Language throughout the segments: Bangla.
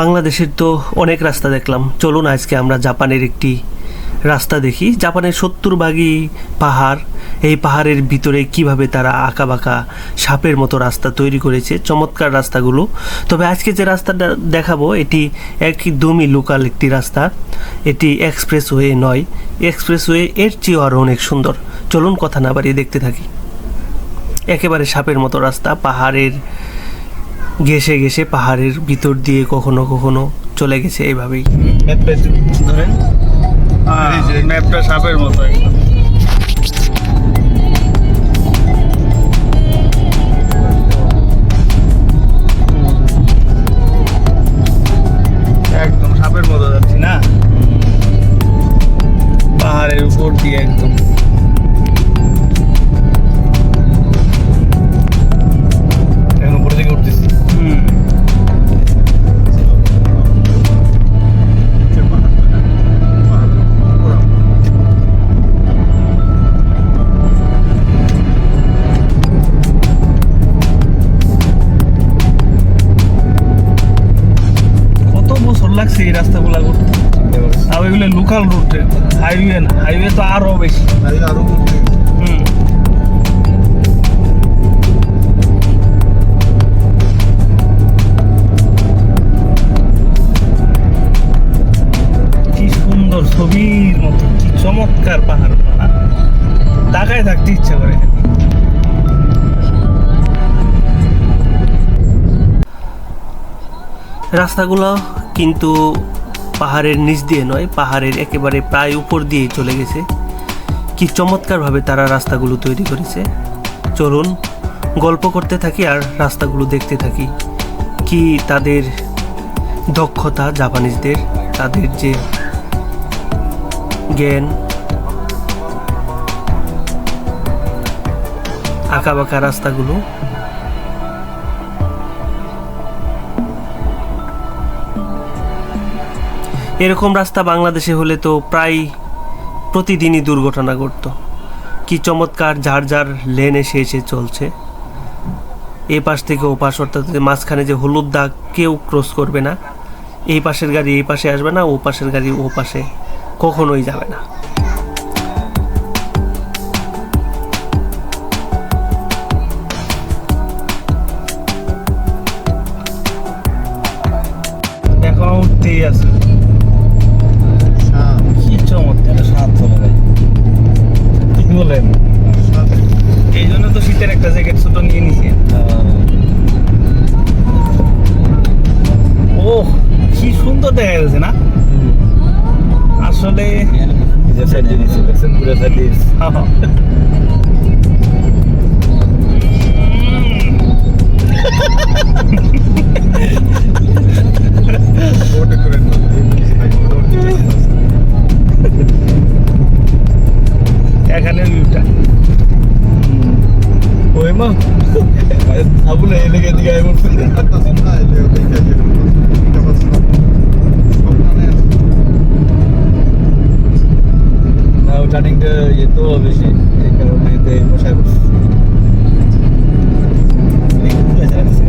বাংলাদেশের তো অনেক রাস্তা দেখলাম। চলুন আজকে আমরা জাপানের একটি রাস্তা দেখি। জাপানের সত্তর ভাগই পাহাড়, এই পাহাড়ের ভিতরে কীভাবে তারা আঁকা বাঁকা সাপের মতো রাস্তা তৈরি করেছে, চমৎকার রাস্তাগুলো। তবে আজকে যে রাস্তাটা দেখাবো, এটি একদমই লোকাল একটি রাস্তা। এটি এক্সপ্রেসওয়ে নয়। এক্সপ্রেসওয়ে এর চেয়েও আরও অনেক সুন্দর। চলুন কথা না বাড়িয়ে দেখতে থাকি। একেবারে সাপের মতো রাস্তা, পাহাড়ের ঘেসে ঘেসে পাহাড়ের ভিতর দিয়ে কখনো কখনো চলে গেছে এভাবেই। ধরেন। ম্যাপটা সাপের মতো এই রাস্তাগুলা করতে আর এগুলো লোকাল রুট হাইওয়ে না হাইওয়ে তো আরও বেশি। হুম। কি সুন্দর ছবির মতো কি চমৎকার পাহাড়। তাকায় থাকতে ইচ্ছা করে। রাস্তাগুলো কিন্তু পাহাড়ের নিচ দিয়ে নয়, পাহাড়ের একেবারে প্রায় উপর দিয়ে চলে গেছে। কি চমৎকারভাবে তারা রাস্তাগুলো তৈরি করেছে। চলুন, গল্প করতে থাকি আর রাস্তাগুলো দেখতে থাকি। কি তাদের দক্ষতা জাপানিজদের, তাদের যে জ্ঞান আঁকা বাঁকা রাস্তাগুলো এরকম রাস্তা বাংলাদেশে হলে তো প্রায় প্রতিদিনই দুর্ঘটনা ঘটত। কি চমৎকার যার যার লেন এসে এসে চলছে। এ পাশ থেকে ও পাশ, অর্থাৎ মাঝখানে যে হলুদ দাগ, কেউ ক্রস করবে না। এই পাশের গাড়ি এই পাশে আসবে না, ও পাশের গাড়ি ও পাশে কখনোই যাবে না। আছে। কি চমৎকার সাত চলে ভাই কি বলেন? এই জন্য তো শীতের একটা জ্যাকেট ছোট নিয়ে নিছি। ও কি সুন্দর দেখা যাচ্ছে না? আসলে সাইড দিয়ে দিচ্ছি পুরো সাইড দিয়ে ওই মা আবু না এদিকে এদিকে আয় বলছে না ও টার্নিংটা ইয়ে তো বেশি এই কারণে এতে বসায় বসছে মনে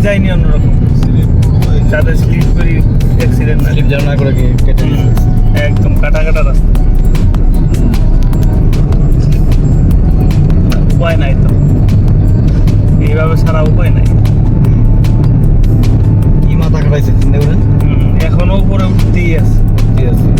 ডিজাইনই অন্যরকম। যাতে স্লিপ করি অ্যাক্সিডেন্ট না। স্লিপ না করে কি- কেটে একদম কাটা কাটা রাস্তা। উপায় নাই তো। এইভাবে সারা উপায় নাই। কি মাথা কাটাইছে চিন্তা করেন হুম, এখনও উপরে উঠতেই আছে। ঠিক আছে।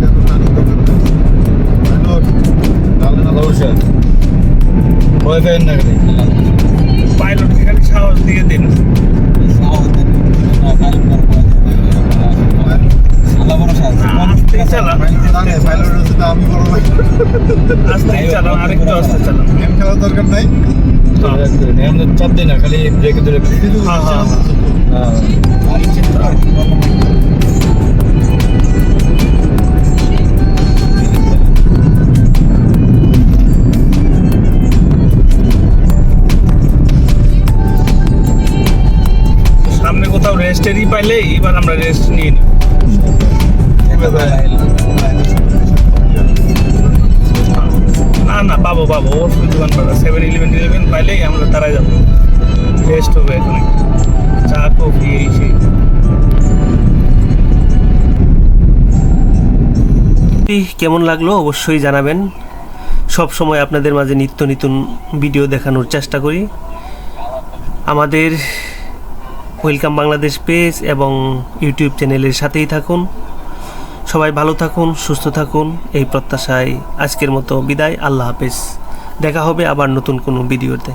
অবশ্যই ভয় পেন না খালি পাইলটকে খালি সাহস দিয়ে দিন আস্তেই চালান আস্তেই চালান আরেকটু আস্তে চালান দরকার নাই এমন চাপ দিই না খালি ব্রেকে ধরে হ্যাঁ হ্যাঁ হ্যাঁ রেস্টেরই পাইলে এবার আমরা রেস্ট নিয়ে নিই না না, পাবো পাবো। অবশ্যই দোকান পাবো। সেভেন ইলেভেন ইলেভেন পাইলেই আমরা তারাই যাব। রেস্ট হবে এখানে চা, কফি, এই সেই। কেমন লাগল অবশ্যই জানাবেন। সব সময় আপনাদের মাঝে নিত্য নতুন ভিডিও দেখানোর চেষ্টা করি। আমাদের ওয়েলকাম বাংলাদেশ পেজ এবং ইউটিউব চ্যানেলের সাথেই থাকুন। সবাই ভালো থাকুন, সুস্থ থাকুন। এই প্রত্যাশায় আজকের মতো বিদায়। আল্লাহ হাফেজ। দেখা হবে আবার নতুন কোনো ভিডিওতে।